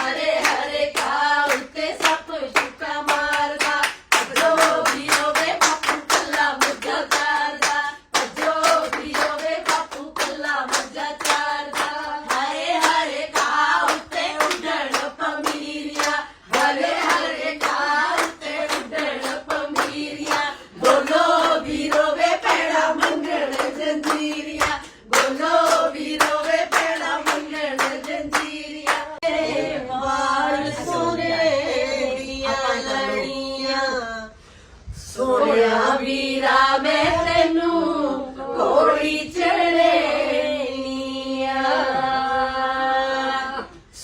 हरे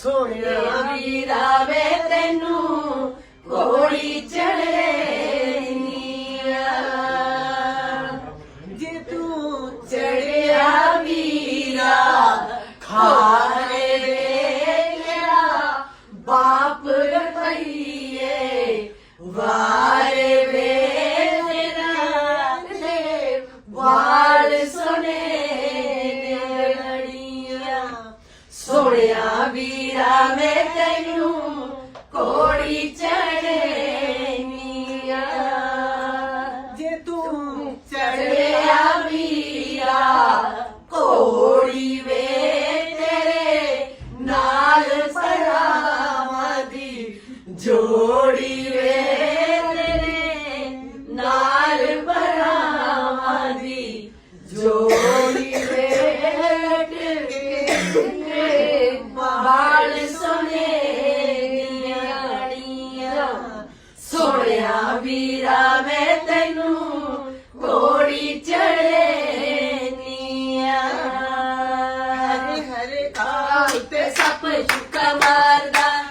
ਸੋਹਣਿਆ ਵੀਰਾ ਵੇ ਤੈਨੂੰ ਗੋਲੀ ਚੜੇ ਨੀਆ ਜੇ ਤੂੰ ਚੜਿਆ ਵੀਰਾ, ਖਾਰੇ ਵੇਲਾ ਬਾਪ ਰਤਈਏ ਵਾਰੇ ਵੇਲਾ ਤੇ ਵਾਲ ਸੋਨੇ ਸੋਹਣਿਆ ਵੀ ਮੇਰਾ ਮੈਂ ਤੈਨੂੰ ਕੋੜੀ ਚੜੇਨੀਆ ਜੇ ਤੂੰ ਚੜੇ Tu pensa, pois, camarada.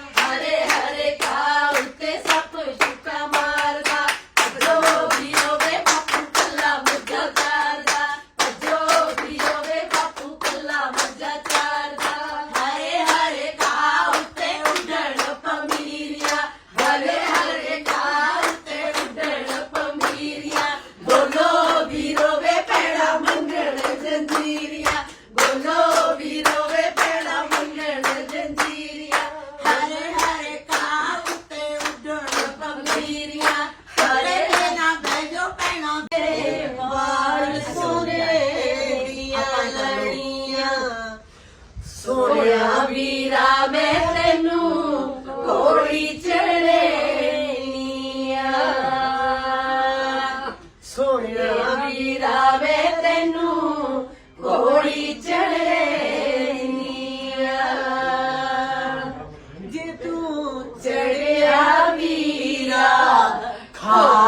ਤੇਰੇ ਵਾਲ ਸੋਨੇ ਦੀਆਂ ਲੜੀਆਂ। ਸੋਹਣਾ ਵੀਰਾ, ਮੈਂ ਤੈਨੂੰ ਕੋੜੀ ਚੜੇਨੀਆਂ ਸੋਹਣਾ ਵੀਰਾ, ਮੈਂ ਤੈਨੂੰ ਕੋੜੀ ਚੜੇਨੀਆਂ ਜੇ ਤੂੰ ਚੜਿਆ ਵੀਰਾ, ਖਾ